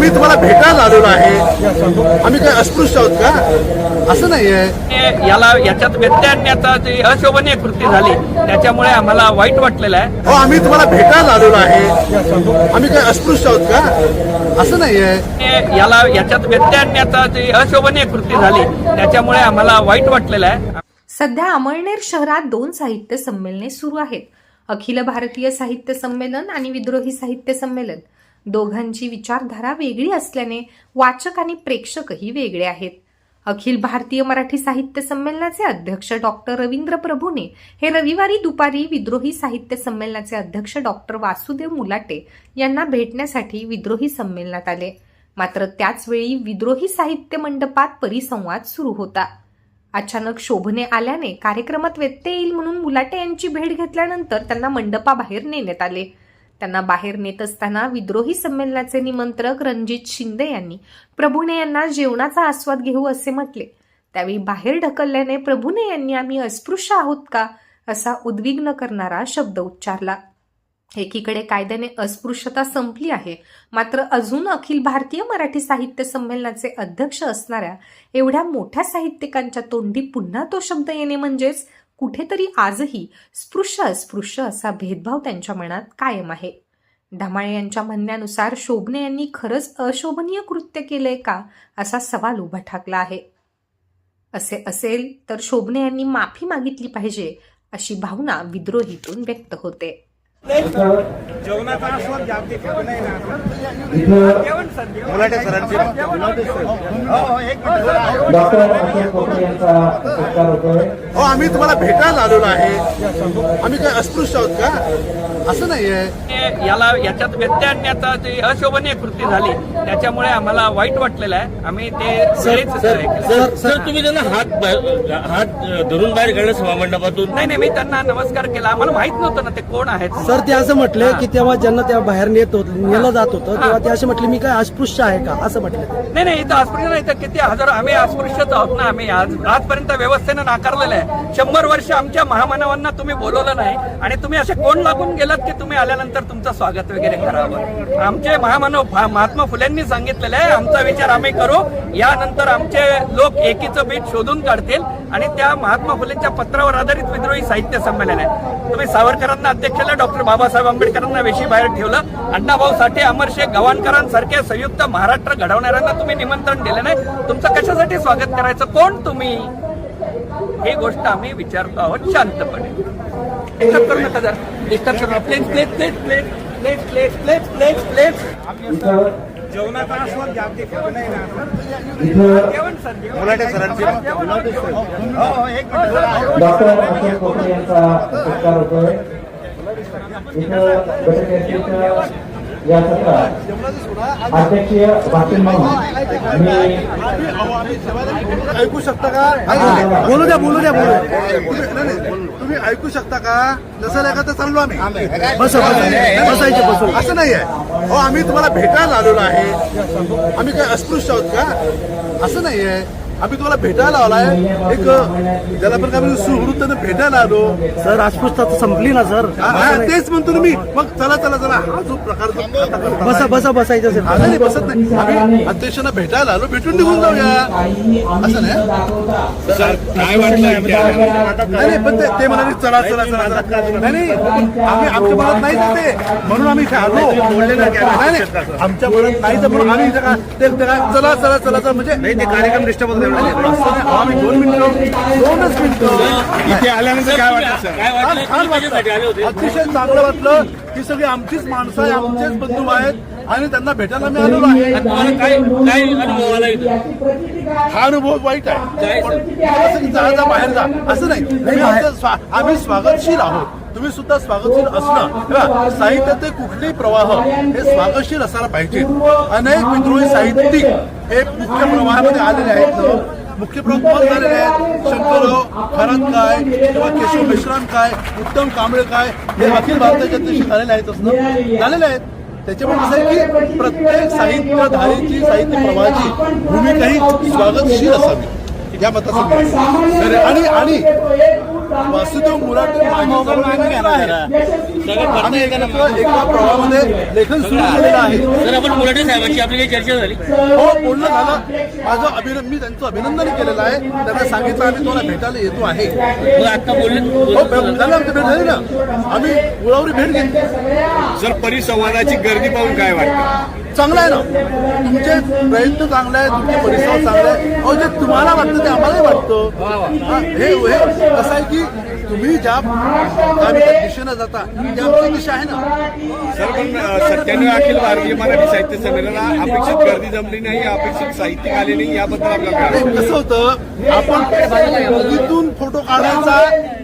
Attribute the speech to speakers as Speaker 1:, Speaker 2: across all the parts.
Speaker 1: आम्ही तुम्हाला भेटायला आलेलो आहे. आम्ही काय अस्पृश्य आहोत का? असं नाहीये.
Speaker 2: हे याला याच्यात व्यत्यय आणण्याचा जी अशोभनीय कृती झाली त्याच्यामुळे आम्हाला वाईट वाटलेलं आहे.
Speaker 1: हो आम्ही तुम्हाला भेटायला आलेलो आहे. आम्ही काय अस्पृश्य आहोत का? असं नाहीये.
Speaker 2: हे याला याच्यात व्यत्यय आणण्याचा जी अशोभनीय कृती झाली त्याच्यामुळे आम्हाला वाईट वाटलेलं आहे.
Speaker 3: सध्या अमळनेर शहरात दोन साहित्य संमेलने सुरू आहेत. अखिल भारतीय साहित्य संमेलन आणि विद्रोही साहित्य संमेलन. दोघांची विचारधारा वेगळी असल्याने वाचक आणि प्रेक्षकही वेगळे आहेत. अखिल भारतीय मराठी साहित्य संमेलनाचे अध्यक्ष डॉक्टर रवींद्र प्रभूने हे रविवारी दुपारी विद्रोही साहित्य संमेलनाचे अध्यक्ष डॉक्टर वासुदेव मुलाटे यांना भेटण्यासाठी विद्रोही संमेलनात आले. मात्र त्याचवेळी विद्रोही साहित्य मंडपात परिसंवाद सुरू होता. अचानक शोभने आल्याने कार्यक्रमात व्यत्यय येईल म्हणून मुलाटे यांची भेट घेतल्यानंतर त्यांना मंडपाबाहेर नेण्यात आले. त्यांना बाहेर नेत असताना विद्रोही संमेलनाचे निमंत्रक रणजित शिंदे यांनी प्रभूने यांना जेवणाचा आस्वाद घेऊ असे म्हटले. त्यावेळी बाहेर ढकलल्याने प्रभूने यांनी आम्ही अस्पृश्य आहोत का? असा उद्विग्न करणारा शब्द उच्चारला. एकीकडे कायद्याने अस्पृश्यता संपली आहे. मात्र अजून अखिल भारतीय मराठी साहित्य संमेलनाचे अध्यक्ष असणाऱ्या एवढ्या मोठ्या साहित्यिकांच्या तोंडी पुन्हा तो शब्द येणे म्हणजेच कुठेतरी आजही स्पृश्य अस्पृश्य असा भेदभाव त्यांच्या मनात कायम आहे. ढमाळे यांच्या म्हणण्यानुसार शोभने यांनी खरंच अशोभनीय कृत्य केलंय का असा सवाल उभा ठाकला आहे. असे असेल तर शोभने यांनी माफी मागितली पाहिजे अशी भावना विद्रोहीतून व्यक्त होते.
Speaker 4: डॉक्टर
Speaker 1: हो आम्ही तुम्हाला भेटायला आलेलो आहे. आम्ही काय अस्पृश्य आहोत का? असं नाहीये.
Speaker 2: हे याला याच्यात व्यत्यय आणण्याचा जी अशोभनीय कृती झाली त्याच्यामुळे आम्हाला वाईट वाटलेलं आहे. आम्ही ते.
Speaker 5: सर तुम्ही त्यांना हात हात धरून बाहेर काढलं सभामंडपातून
Speaker 2: नाही नाही मी त्यांना नमस्कार केला. आम्हाला माहीत नव्हतं ना ते कोण आहेत.
Speaker 6: सर ते असं म्हटले की तेव्हा ज्यांना त्या बाहेर नेत होत नेलं जात होतं तेव्हा ते असे म्हटले मी काय अस्पृश्य आहे का? असं म्हटले
Speaker 2: नाही नाही इथं अस्पृश्य नाही तर किती हजारो आम्ही अस्पृश्यच आहोत ना आम्ही आज आजपर्यंत व्यवस्थेनं नाकारलेलं आहे. शंभर वर्ष आमच्या महामानवांना तुम्ही बोलवलं नाही आणि तुम्ही असे कोण लागून गेलात की तुम्ही आल्यानंतर तुमचं स्वागत वगैरे करावं? आमचे महामानव महात्मा फुलेंनी सांगितलेलं आहे आमचा विचार आम्ही करू. यानंतर आमचे लोक एकीचं बीट शोधून काढतील आणि त्या महात्मा फुलेंच्या पत्रावर आधारित विद्रोही साहित्य संमेलन आहे. तुम्ही सावरकरांना अध्यक्ष केलं डॉक्टर बाबासाहेब आंबेडकरांना वेशी बाहेर ठेवलं. अण्णाभाऊ साठे अमरशेख गव्हाणकरांसारख्या संयुक्त महाराष्ट्र घडवणाऱ्यांना तुम्ही निमंत्रण दिलं नाही. तुमचं कशासाठी स्वागत करायचं? कोण तुम्ही? ही गोष्ट आम्ही विचारतो आहोत शांतपणे. डिस्टर्ब करू नका जर. डिस्टर्ब करू नका. Plate plate plate plate plate plate plate plate plate
Speaker 7: जेवणाचा आस्वाद घ्या ते खात नाही ना
Speaker 4: इथं
Speaker 2: जेवण सर. जेवण.
Speaker 7: मुलाटे सरांचे
Speaker 4: डॉक्टर अशोक कोकणे यांचा सत्कार होतोय. इथं गटकेसरीच्या या सत्रात अध्यक्षीय भाषण म्हणून मी
Speaker 1: ऐकू शकता का? बोलू द्या बोलू द्या बोलू. तुम्ही नाही, नाही, तुम्ही ऐकू शकता का? नसेल एका तर चाललो आम्ही. बस बसायचे बसून असं नाहीये. हो आम्ही तुम्हाला भेटायला आलेलो आहे. आम्ही काय अस्पृश्य आहोत का? असं नाहीये. आम्ही तुम्हाला भेटायला आलाय. एक ज्याला पण काय म्हणजे सुहृदनं भेटायला आलो.
Speaker 6: सर तर संपली ना सर.
Speaker 1: तेच म्हणतो ना मी. मग चला चला चला. हा जो प्रकार
Speaker 6: बसा बसा बसायचं
Speaker 1: हा, नाही बसत नाही. आम्ही अध्यक्षांना भेटायला आलो. भेटून निघून जाऊया. असं नाही
Speaker 5: काय वाटलं
Speaker 1: नाही पण ते ते म्हणाले चला चला चला चला. नाही नाही आम्ही आमच्या मनात नाही ते म्हणून आम्ही इथे आलो. बोलले नाही आमच्या मनात नाही तर म्हणून आम्ही चला चला चला चला. म्हणजे नाही ते कार्यक्रम डिस्टर्ब होत आम्ही दोन मिनिटं दोनच मिनिटं.
Speaker 7: इथे आल्यानंतर काय वाटलं
Speaker 1: छान अतिशय चांगलं वाटलं की सगळी आमचीच माणसं आहे आमचेच बंधू आहेत आणि त्यांना भेटायला मी आलेलो आहे.
Speaker 5: काय काय अनुभव आला इथं?
Speaker 1: हा अनुभव वाईट आहे. जा बाहेर जा. असं नाही. आम्ही स्वागतशील आहोत. तुम्ही सुद्धा स्वागतशील असणं बघा, साहित्याचे कुठलेही प्रवाह हे स्वागतशील असायला पाहिजे. अनेक विद्रोही साहित्यिक हे मुख्य प्रवाहामध्ये आलेले आहेत. मुख्य प्रवाह झालेले आहेत. शंकरराव खरात काय किंवा केशव मेश्राम काय उत्तम कांबळे काय हे अखिल भारताच्या अध्यक्ष झालेले आहेत असं झालेले आहेत. त्याच्यामुळे कसं आहे की प्रत्येक साहित्यधारेची साहित्य प्रवाहाची भूमिका ही स्वागतशील असावी. या मतदारसंघात. आणि आणि वासुदेव मुराटे एका प्रवाहामध्ये लेखन सुरू केलेलं आहे.
Speaker 5: सर आपण मुलाटे साहेबांची आपली काही चर्चा झाली.
Speaker 1: हो बोलणं झालं. माझं अभिनंदन मी त्यांचं अभिनंदन केलेलं आहे. त्यांना सांगितलं आम्ही तुम्हाला भेटायला येतो आहे.
Speaker 5: मग आता बोलले
Speaker 1: हो त्यांना आमची भेट झाली ना. आम्ही गुळावरी भेट घेतली.
Speaker 8: सर परिसंवादाची गर्दी पाहून काय वाटतं?
Speaker 1: चांगलं आहे ना? तुमचे प्रयत्न चांगले आहेत तुमचे परिसर चांगले आहे अहो जे तुम्हाला वाटतं ते आम्हालाही वाटतं. हा, कसं आहे की तुम्ही ज्या त्या दिशेनं जाता ती आमची दिशा आहे ना?
Speaker 8: सर पण अ, सत्त्याण्णव अखिल भारतीय मराठी साहित्य संमेलनाला अपेक्षित गर्दी जमली नाही अपेक्षित साहित्यिक आले नाही याबद्दल आपला काय
Speaker 1: नाही, कसं होतं आपण बगीतून फोटो काढायचा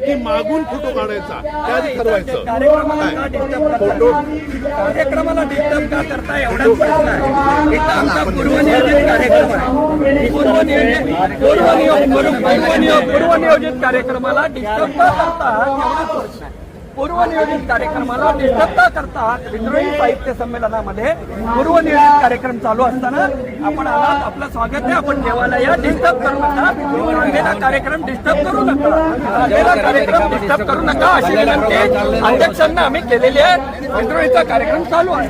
Speaker 1: की मागून फोटो काढायचा ते आधी ठरवायचं? फोटो?
Speaker 2: कार्यक्रमाला डिस्टर्ब का करता एवढाच प्रश्न आहे इथं आमचा पूर्वनियोजित कार्यक्रम आहे पूर्वनियोजित पूर्वनियोजित कार्यक्रमाला डिस्टर्ब करता. पूर्वनियोजित कार्यक्रमाला डिस्टर्ब का करता विद्रोही साहित्य संमेलनामध्ये पूर्वनियोजित कार्यक्रम चालू असताना आपण आलात आपलं स्वागत आहे आपण जेवायला या डिस्टर्ब करू नका. रांगेला कार्यक्रम डिस्टर्ब करू नका. रांगेला कार्यक्रम डिस्टर्ब करू नका अशी विनंती अध्यक्षांना आम्ही केलेली आहे. विद्रोहीचा कार्यक्रम चालू आहे.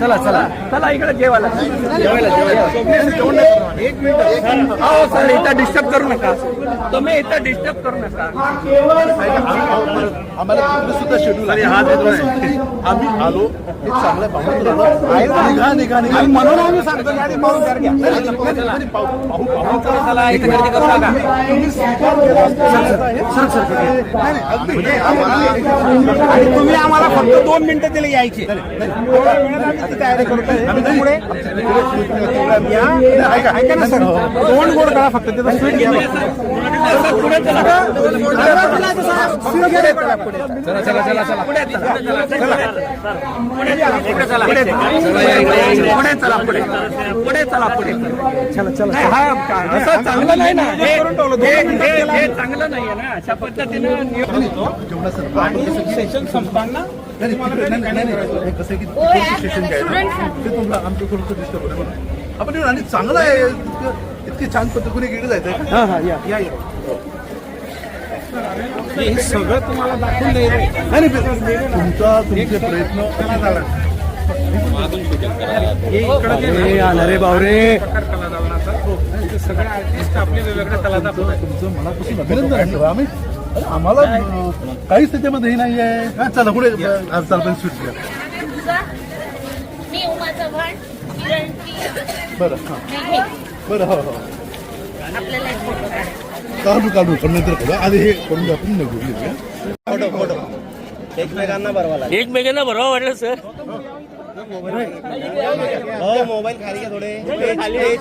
Speaker 2: चला चला. चला इकडे जेवायला जेवायला हो सर इथं डिस्टर्ब करू नका. तुम्ही इथं डिस्टर्ब करू नका.
Speaker 1: आम्हाला सुद्धा शेड्यूल आहे आम्ही आलो एक चांगल्या पाहुण्यात निघा निघा निघा. म्हणून आम्ही सांगतो पाहून हे-
Speaker 7: आणि तुम्ही आम्हाला फक्त दोन मिनिटं दिले यायचे. तयारी करतोय. त्यामुळे या. ऐका ऐका ना सर. दोन गोड करा फक्त त्याचं स्वीट घ्या
Speaker 2: पुढे चला
Speaker 7: चला चला चला
Speaker 2: पुढे चला पुढे पुढे चला पुढे चला चला हा असं चांगलं नाही ना हे चांगलं नाहीये ना अशा पद्धतीनं
Speaker 7: आणि सेशन संपताना
Speaker 1: कसं आहे की सेशन घ्यायचं ते तुम्हाला आमच्याकडून डिस्टर्ब आपण आणि चांगलं आहे इतकी छान पद्धतीने गेलं जायचं
Speaker 7: या या या हे सगळं तुम्हाला दाखवून द्यायचं
Speaker 1: नाही तुमचा तुमचे प्रयत्न
Speaker 7: हे इकडं जे
Speaker 6: अरे बावरे.
Speaker 7: ते सगळे आर्टिस्ट आपले वेगवेगळ्या कला दाखवतात
Speaker 1: तुमचं मनापासून अभिनंदन आहे आम्ही. आम्हाला काहीच त्याच्यामध्ये हे नाही आहे हा, चला पुढे अं, चाल पण स्वीट घ्या
Speaker 9: तुझा मी उमा चव्हाण किरणची
Speaker 1: बरं हां. बरं हो हो.
Speaker 9: आपल्याला एक फोटो
Speaker 1: काढ काढू पण नंतर करू. आधी हे करून घ्या, आपण निघू निघूया.
Speaker 5: एकमेकांना बरोबर वाटलं सर.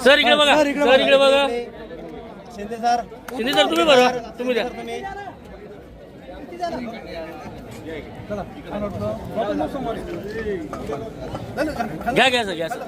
Speaker 5: सर इकडे बघा. सर इकडे बघा. शिंदे सर. तुम्ही बरोबर तुम्ही द्या.
Speaker 1: नाही, नाही,
Speaker 5: घ्या घ्या सर घ्या सर.